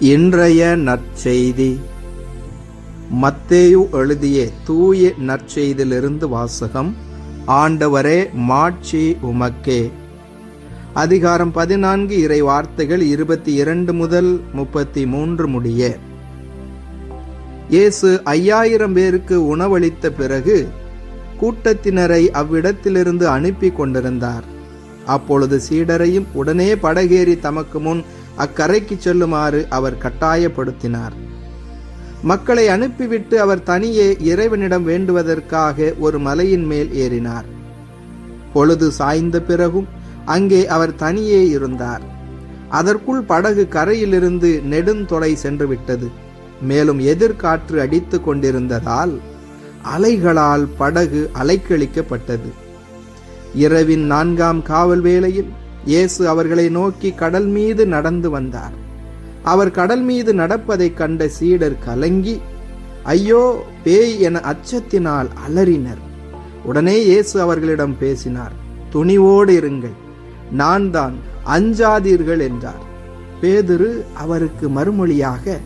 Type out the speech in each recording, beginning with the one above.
இன்றைய நற்செய்தி. மத்தேயு எழுதிய தூய நற்செய்தியிலிருந்து வாசகம் ஆண்டவரே மாட்சி உமக்கே. அதிகாரம் பதினான்கு இறை வார்த்தைகள் இருபத்தி இரண்டு முதல் முப்பத்தி மூன்று முடிய. இயேசு ஐயாயிரம் பேருக்கு உணவளித்த பிறகு கூட்டத்தினரை அவ்விடத்திலிருந்து அனுப்பி கொண்டிருந்தார். அப்பொழுது சீடரையும் உடனே படகேறி தமக்கு முன் அக்கரைக்கு செல்லுமாறு அவர் கட்டாயப்படுத்தினார். மக்களை அனுப்பிவிட்டு அவர் தனியே இறைவனிடம் வேண்டுவதற்காக ஒரு மலையின் மேல் ஏறினார். பொழுது சாய்ந்த பிறகும் அங்கே அவர் தனியே இருந்தார். அதற்குள் படகு கரையிலிருந்து நெடுந்தொலை சென்று விட்டது மேலும் எதிர்காற்று அடித்து கொண்டிருந்ததால் அலைகளால் படகு அலைக்கழிக்கப்பட்டது. இரவின் நான்காம் காவல் வேளையில் இயேசு அவர்களை நோக்கி கடல் மீது நடந்து வந்தார். அவர் கடல் மீது நடப்பதைக் கண்ட சீடர் கலங்கி ஐயோ பேய் என அச்சத்தினால் அலறினர். உடனே இயேசு அவர்களிடம் பேசினார் துணிவோடு இருங்கள் நான் தான் அஞ்சாதீர்கள் என்றார். பேதுரு அவருக்கு மறுமொழியாக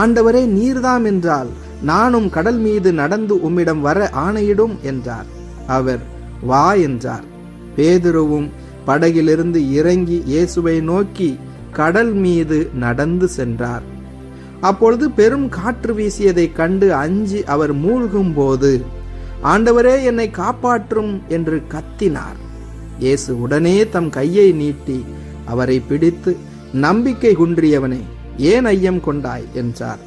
ஆண்டவரே நீர்தாம் என்றால் நானும் கடல் மீது நடந்து உம்மிடம் வர ஆணையிடும் என்றார். அவர் வா என்றார். பேதுருவும் படகிலிருந்து இறங்கி இயேசுவை நோக்கி கடல் மீது நடந்து சென்றார். அப்பொழுது பெரும் காற்று வீசியதைக் கண்டு அஞ்சி அவர் மூழ்கும் போது ஆண்டவரே என்னை காப்பாற்றும் என்று கத்தினார். இயேசு உடனே தம் கையை நீட்டி அவரை பிடித்து நம்பிக்கை குன்றியவனே ஏன் ஐயம் கொண்டாய்? என்றார்.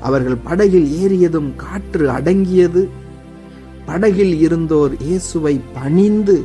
அவர்கள் படகில் ஏறியதும் காற்று அடங்கியது. படகில் இருந்தோர் இயேசுவை பணிந்து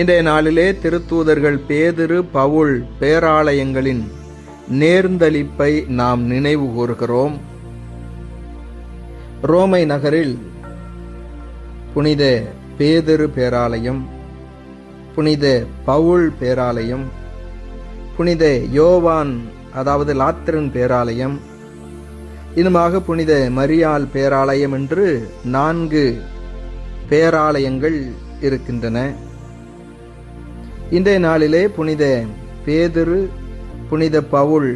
இன்றைய நாளிலே திருத்தூதர்கள் பேதிரு பவுல் பேராலயங்களின் நேர்ந்தளிப்பை நாம் நினைவு கூறுகிறோம். ரோமை நகரில் புனித பேதிரு பேராலயம் புனித பவுல் பேராலயம் புனித யோவான் அதாவது லாத்திரன் பேராலயம் இன்னுமாக புனித மரியாள் பேராலயம் என்று நான்கு பேராலயங்கள் இருக்கின்றன. இன்றைய நாளிலே புனித பேதுரு புனித பவுல்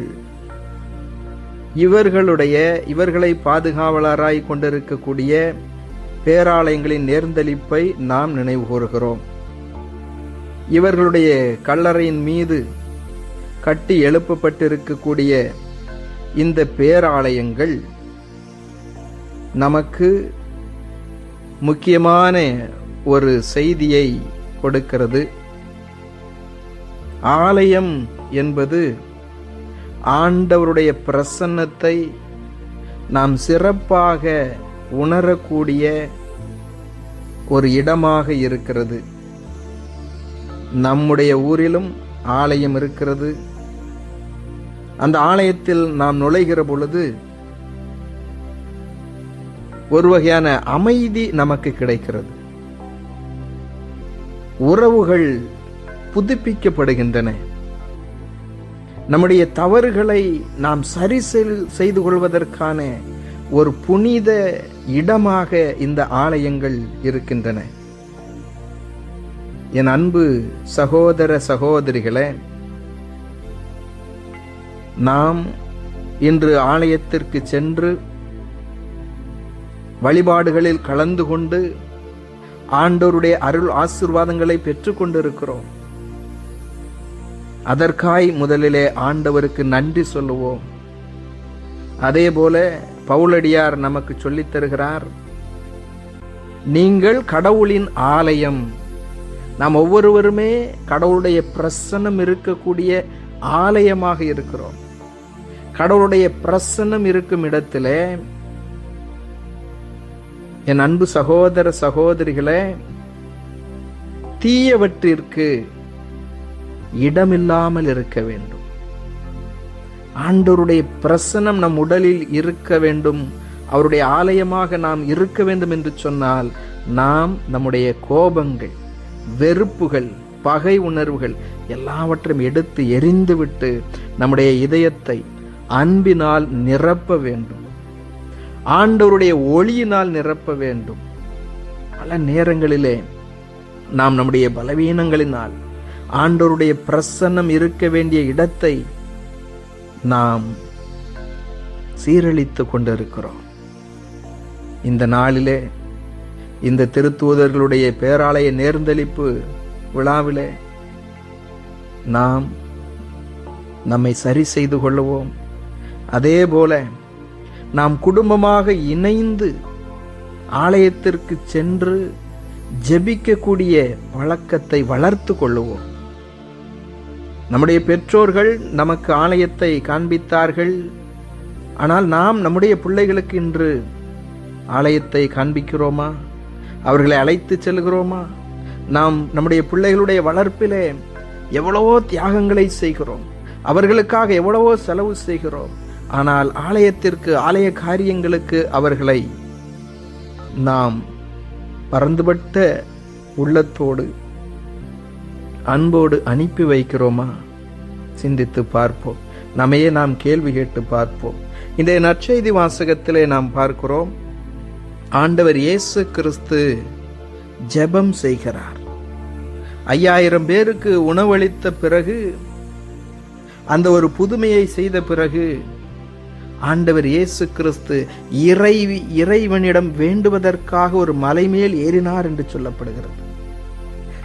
இவர்களுடைய இவர்களை பாதுகாவலராய் கொண்டிருக்கக்கூடிய பேராலயங்களின் நேர்ந்தளிப்பை நாம் நினைவு கூறுகிறோம். இவர்களுடைய கல்லறையின் மீது கட்டி எழுப்பப்பட்டிருக்கக்கூடிய இந்த பேராலயங்கள் நமக்கு முக்கியமான ஒரு செய்தியை கொடுக்கிறது. ஆலயம் என்பது ஆண்டவருடைய பிரசன்னத்தை நாம் சிறப்பாக உணரக்கூடிய ஒரு இடமாக இருக்கிறது. நம்முடைய ஊரிலும் ஆலயம் இருக்கிறது. அந்த ஆலயத்தில் நாம் நுழைகிற பொழுது ஒரு வகையான அமைதி நமக்கு கிடைக்கிறது. உறவுகள் புதுப்பிக்கப்படுகின்றன. நம்முடைய தவறுகளை நாம் சரி செய்து கொள்வதற்கான ஒரு புனித இடமாக இந்த ஆலயங்கள் இருக்கின்றன. என் அன்பு சகோதர சகோதரிகளே நாம் இன்று ஆலயத்திற்கு சென்று வழிபாடுகளில் கலந்து கொண்டு ஆண்டோருடைய அருள் ஆசிர்வாதங்களை பெற்றுக்கொண்டிருக்கிறோம். அதற்காய் முதலிலே ஆண்டவருக்கு நன்றி சொல்லுவோம். அதே போல பவுலடியார் நமக்கு சொல்லித் தருகிறார் நீங்கள் கடவுளின் ஆலயம். நாம் ஒவ்வொருவருமே கடவுளுடைய பிரசன்னம் இருக்கக்கூடிய ஆலயமாக இருக்கிறோம். கடவுளுடைய பிரசன்னம் இருக்கும் இடத்துல என் அன்பு சகோதர சகோதரிகளே தீயவற்றிற்கு இடமில்லாமல் இருக்க வேண்டும். ஆண்டவருடைய பிரசனம் நம் உடலில் இருக்க வேண்டும். அவருடைய ஆலயமாக நாம் இருக்க வேண்டும் என்று சொன்னால் நாம் நம்முடைய கோபங்கள் வெறுப்புகள் பகை உணர்வுகள் எல்லாவற்றையும் எடுத்து எரிந்துவிட்டு நம்முடைய இதயத்தை அன்பினால் நிரப்ப வேண்டும். ஆண்டவருடைய ஒளியினால் நிரப்ப வேண்டும். பல நேரங்களிலே நாம் நம்முடைய பலவீனங்களினால் ஆண்டோருடைய பிரசன்னம் இருக்க வேண்டிய இடத்தை நாம் சீரழித்து கொண்டிருக்கிறோம். இந்த நாளிலே இந்த திருத்தூதர்களுடைய பேராலய நேர்ந்தளிப்பு விழாவிலே நாம் நம்மை சரி செய்து கொள்ளுவோம். அதே போல நாம் குடும்பமாக இணைந்து ஆலயத்திற்கு சென்று ஜெபிக்கக்கூடிய பழக்கத்தை வளர்த்து கொள்ளுவோம். நம்முடைய பெற்றோர்கள் நமக்கு ஆலயத்தை காண்பித்தார்கள். ஆனால் நாம் நம்முடைய பிள்ளைகளுக்கு இன்று ஆலயத்தை காண்பிக்கிறோமா? அவர்களை அழைத்து செல்கிறோமா? நாம் நம்முடைய பிள்ளைகளுடைய வளர்ப்பிலே எவ்வளவோ தியாகங்களை செய்கிறோம். அவர்களுக்காக எவ்வளவோ செலவு செய்கிறோம். ஆனால் ஆலயத்திற்கு ஆலய காரியங்களுக்கு அவர்களை நாம் பறந்துபட்ட உள்ளத்தோடு அன்போடு அனுப்பி வைக்கிறோமா? சிந்தித்து பார்ப்போம். நம்மையே நாம் கேள்வி கேட்டு பார்ப்போம். இந்த நற்செய்தி வாசகத்திலே நாம் பார்க்கிறோம். ஆண்டவர் இயேசு கிறிஸ்து ஜெபம் செய்கிறார். ஐயாயிரம் பேருக்கு உணவளித்த பிறகு அந்த ஒரு புதுமையை செய்த பிறகு ஆண்டவர் இயேசு கிறிஸ்து இறை இறைவனிடம் வேண்டுவதற்காக ஒரு மலை மேல் ஏறினார் என்று சொல்லப்படுகிறது.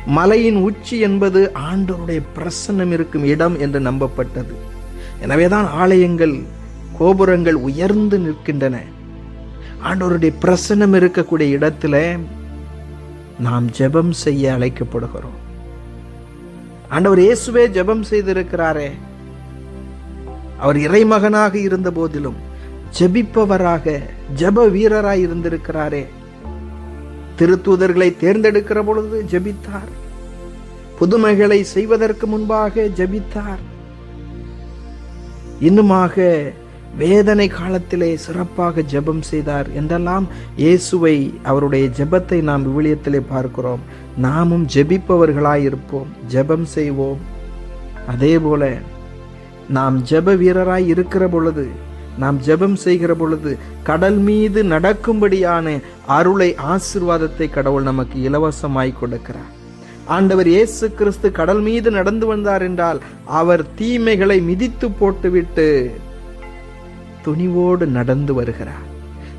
மலையின் உச்சி என்பது ஆண்டவருடைய பிரசன்னம் இருக்கும் இடம் என்று நம்பப்பட்டது. எனவேதான் ஆலயங்கள் கோபுரங்கள் உயர்ந்து நிற்கின்றன. ஆண்டவருடைய பிரசன்னம் இருக்கக்கூடிய இடத்துல நாம் ஜெபம் செய்ய அழைக்கப்படுகிறோம். ஆண்டவர் இயேசுவே ஜெபம் செய்திருக்கிறாரே. அவர் இறைமகனாக இருந்த போதிலும் ஜெபிப்பவராக ஜெப வீரராய் இருந்திருக்கிறாரே. திருத்தூதர்களை தேர்ந்தெடுக்கிற பொழுது ஜெபித்தார். புதுமைகளை செய்வதற்கு முன்பாக ஜெபித்தார். இன்னுமாக வேதனை காலத்திலே சிறப்பாக ஜெபம் செய்தார் என்றெல்லாம் இயேசுவை அவருடைய ஜெபத்தை நாம் விவிலியத்திலே பார்க்கிறோம். நாமும் ஜெபிப்பவர்களாய் இருப்போம் ஜெபம் செய்வோம். அதே போல நாம் ஜெப வீரராய் இருக்கிற பொழுது நாம் ஜெபம் செய்கிற பொழுது கடல் மீது நடக்கும்படியான அருளை ஆசிர்வாதத்தை கடவுள் நமக்கு இலவசமாய் கொடுக்கிறார். ஆண்டவர் இயேசு கிறிஸ்து கடல் மீது நடந்து வந்தார் என்றால் அவர் தீமைகளை மிதித்து போட்டுவிட்டு துணிவோடு நடந்து வருகிறார்.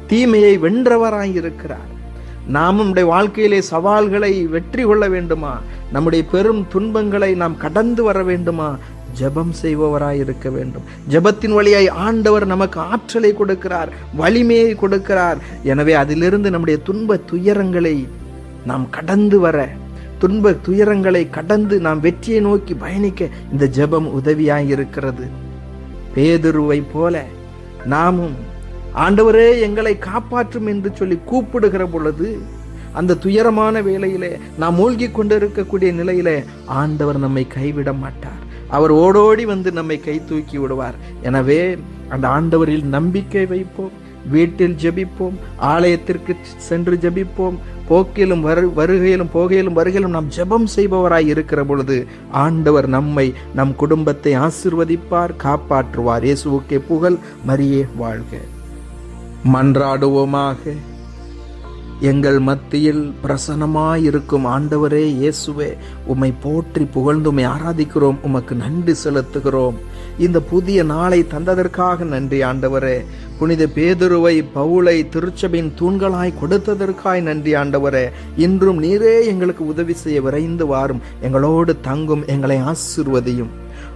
தீமையை வென்றவராய் இருக்கிறார். நாம் நம்முடைய வாழ்க்கையிலே சவால்களை வெற்றி கொள்ள வேண்டுமா? நம்முடைய பெரும் துன்பங்களை நாம் கடந்து வர வேண்டுமா? ஜெபம் செய்பவராய் இருக்க வேண்டும். ஜெபத்தின் வழியாய் ஆண்டவர் நமக்கு ஆற்றலை கொடுக்கிறார் வலிமையை கொடுக்கிறார். எனவே அதிலிருந்து நம்முடைய துன்ப துயரங்களை நாம் கடந்து வர துன்ப துயரங்களை கடந்து நாம் வெற்றியை நோக்கி பயணிக்க இந்த ஜெபம் உதவியாய் இருக்கிறது. பேதுருவை போல நாமும் ஆண்டவரே எங்களை காப்பாற்றும் என்று சொல்லி கூப்பிடுகிற பொழுது அந்த துயரமான வேளையிலே நாம் மூழ்கி கொண்டிருக்கக்கூடிய நிலையிலே ஆண்டவர் நம்மை கைவிட மாட்டார். அவர் ஓடோடி வந்து நம்மை கை தூக்கி விடுவார். எனவே அந்த ஆண்டவரில் நம்பிக்கை வைப்போம் வீட்டில் ஜெபிப்போம் ஆலயத்திற்கு சென்று ஜெபிப்போம் போக்கிலும் வரு வருகையிலும் போகையிலும் வருகையிலும் நாம் ஜெபம் செய்பவராய் இருக்கிற பொழுது ஆண்டவர் நம்மை நம் குடும்பத்தை ஆசிர்வதிப்பார் காப்பாற்றுவார். இயேசுவுக்கே புகழ் மரியே வாழ்க. மன்றாடுவோமாக. எங்கள் மத்தியில் பிரசனமாயிருக்கும் ஆண்டவரே இயேசுவே உம்மை போற்றி புகழ்ந்து உம்மை ஆராதிக்கிறோம் உமக்கு நன்றி செலுத்துகிறோம். இந்த புதிய நாளை தந்ததற்காக நன்றி ஆண்டவரே. புனித பேதுருவை பவுளை திருச்சபின் தூண்களாய் கொடுத்ததற்காய் நன்றி ஆண்டவரே. இன்றும் நீரே எங்களுக்கு உதவி செய்ய விரைந்து வாரும். எங்களோடு தங்கும் எங்களை ஆசிர்வதியும்.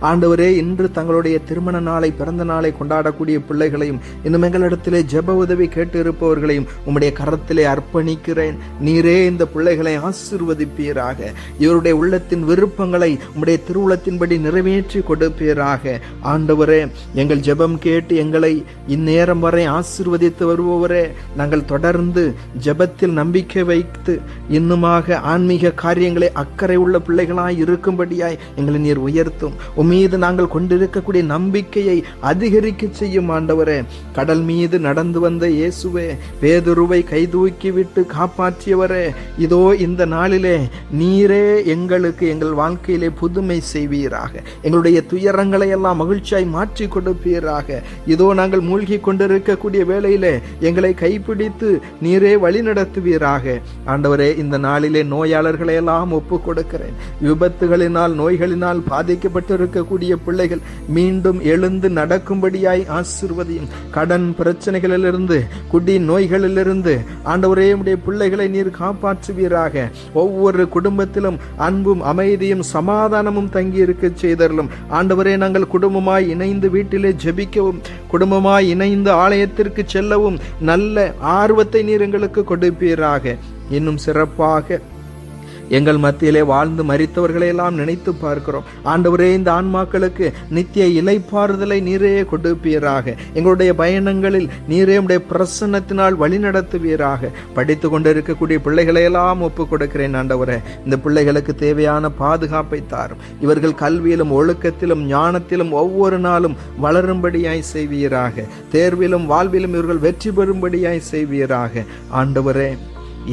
ஆண்டவரே இன்று தங்களுடைய திருமண நாளை பிறந்த நாளை கொண்டாடக்கூடிய பிள்ளைகளையும் இன்னும் எங்களிடத்திலே ஜெப உதவி கேட்டு இருப்பவர்களையும் உம்முடைய கரத்திலே அர்ப்பணிக்கிறேன். நீரே இந்த பிள்ளைகளை ஆசிர்வதிப்பீராக. இவருடைய உள்ளத்தின் விருப்பங்களை உம்முடைய திருவுளத்தின்படி நிறைவேற்றி கொடுப்பீராக. ஆண்டவரே எங்கள் ஜெபம் கேட்டு எங்களை இந்நேரம் வரை ஆசிர்வதித்து வருபவரே நாங்கள் தொடர்ந்து ஜெபத்தில் நம்பிக்கை வைத்து இன்னுமாக ஆன்மீக காரியங்களை அக்கறை உள்ள பிள்ளைகளாய் இருக்கும்படியாய் எங்களை நீர் உயர்த்தும். உம்மை மீது நாங்கள் கொண்டிருக்கக்கூடிய நம்பிக்கையை அதிகரிக்க செய்யும் ஆண்டவரே. கடல் மீது நடந்து வந்த இயேசுவே பேதுருவை கைதூக்கி விட்டு காப்பாற்றியவரே. இதோ இந்த நாளிலே நீரே எங்களுக்கு எங்கள் வாழ்க்கையிலே புதுமை செய்வீராக. எங்களுடைய துயரங்களை எல்லாம் மகிழ்ச்சியாய் மாற்றி கொடுப்பீராக. இதோ நாங்கள் மூழ்கி கொண்டிருக்கக்கூடிய வேளையிலே எங்களை கைப்பிடித்து நீரே வழி நடத்துவீராக ஆண்டவரே இந்த நாளிலே நோயாளர்களை எல்லாம் ஒப்பு கொடுக்கிறேன். விபத்துகளினால் நோய்களினால் இருக்கக்கூடிய பிள்ளைகள் மீண்டும் எழுந்து நடக்கும்படியாய் ஆசிர்வதியும். கடன் பிரச்சனைகளிலிருந்து குடி நோய்களிலிருந்து ஆண்டவரே உடைய பிள்ளைகளை நீர் காப்பாற்றுவீராக. ஒவ்வொரு குடும்பத்திலும் அன்பும் அமைதியும் சமாதானமும் தங்கி இருக்க செய்தரலும் ஆண்டவரே நாங்கள் குடும்பமாய் இணைந்து வீட்டிலே ஜெபிக்கவும் குடும்பமாய் இணைந்து ஆலயத்திற்கு செல்லவும் நல்ல ஆர்வத்தை நீர் எங்களுக்கு கொடுப்பீராக. இன்னும் சிறப்பாக எங்கள் மத்தியிலே வாழ்ந்து மறித்தவர்களை எல்லாம் நினைத்து பார்க்கிறோம். ஆண்டவரே இந்த ஆன்மாக்களுக்கு நித்திய இலைப்பாறுதலை நீரே கொடுப்பீராக. எங்களுடைய பயணங்களில் நீரே உடைய பிரசன்னத்தினால் வழிநடத்துவீராக படித்து கொண்டிருக்கக்கூடிய பிள்ளைகளை எல்லாம் கொடுக்கிறேன் ஆண்டவரே. இந்த பிள்ளைகளுக்கு தேவையான பாதுகாப்பை தாரும். இவர்கள் கல்வியிலும் ஒழுக்கத்திலும் ஞானத்திலும் ஒவ்வொரு நாளும் வளரும்படியாய் செய்வீராக. தேர்விலும் வாழ்விலும் இவர்கள் வெற்றி பெறும்படியாய் செய்வீராக. ஆண்டவரே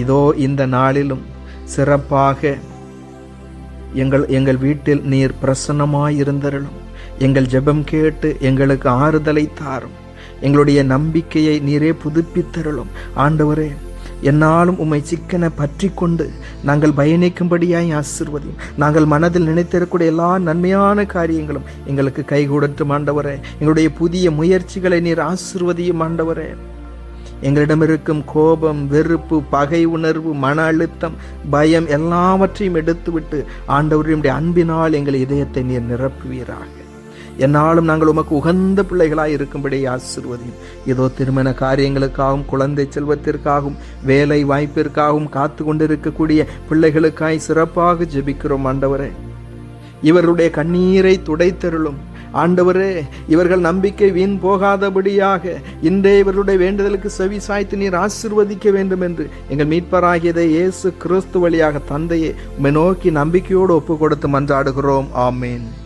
இதோ இந்த நாளிலும் சிறப்பாக எங்கள் எங்கள் வீட்டில் நீர் பிரசன்னமாயிருந்தருளும். எங்கள் ஜெபம் கேட்டு எங்களுக்கு ஆறுதலை தாரும். எங்களுடைய நம்பிக்கையை நீரே புதுப்பித்தருளும். ஆண்டவரே என்னாலும் உம்மை சிக்கன பற்றி கொண்டு நாங்கள் பயணிக்கும்படியாய் ஆசிர்வதியும். நாங்கள் மனதில் நினைத்திருக்கூடிய எல்லா நன்மையான காரியங்களும் எங்களுக்கு கைகூடட்டும் ஆண்டவரே. எங்களுடைய புதிய முயற்சிகளை நீர் ஆசிர்வதியும் ஆண்டவரே. எங்களிடம் இருக்கும் கோபம் வெறுப்பு பகை உணர்வு மன அழுத்தம் பயம் எல்லாவற்றையும் எடுத்துவிட்டு ஆண்டவருடைய அன்பினால் எங்கள் இதயத்தை நீர் நிரப்புவீராக. என்னாலும் நாங்கள் உமக்கு உகந்த பிள்ளைகளாக இருக்கும்படி ஆசிர்வதியும். ஏதோ திருமண காரியங்களுக்காகவும் குழந்தை செல்வத்திற்காகவும் வேலை வாய்ப்பிற்காகவும் காத்து கொண்டிருக்கக்கூடிய பிள்ளைகளுக்காய் சிறப்பாக ஜெபிக்கிறோம் ஆண்டவரே. இவருடைய கண்ணீரை துடைத்தருளும். ஆண்டவரே இவர்கள் நம்பிக்கை வீண் போகாதபடியாக இன்றே இவர்களுடைய வேண்டுதலுக்கு செவி சாய்த்து நீர் ஆசிர்வதிக்க வேண்டும் என்று எங்கள் மீட்பராகியதை இயேசு கிறிஸ்து வழியாக தந்தையே உம்மை நோக்கி நம்பிக்கையோடு ஒப்பு கொடுத்து மன்றாடுகிறோம். ஆமேன்.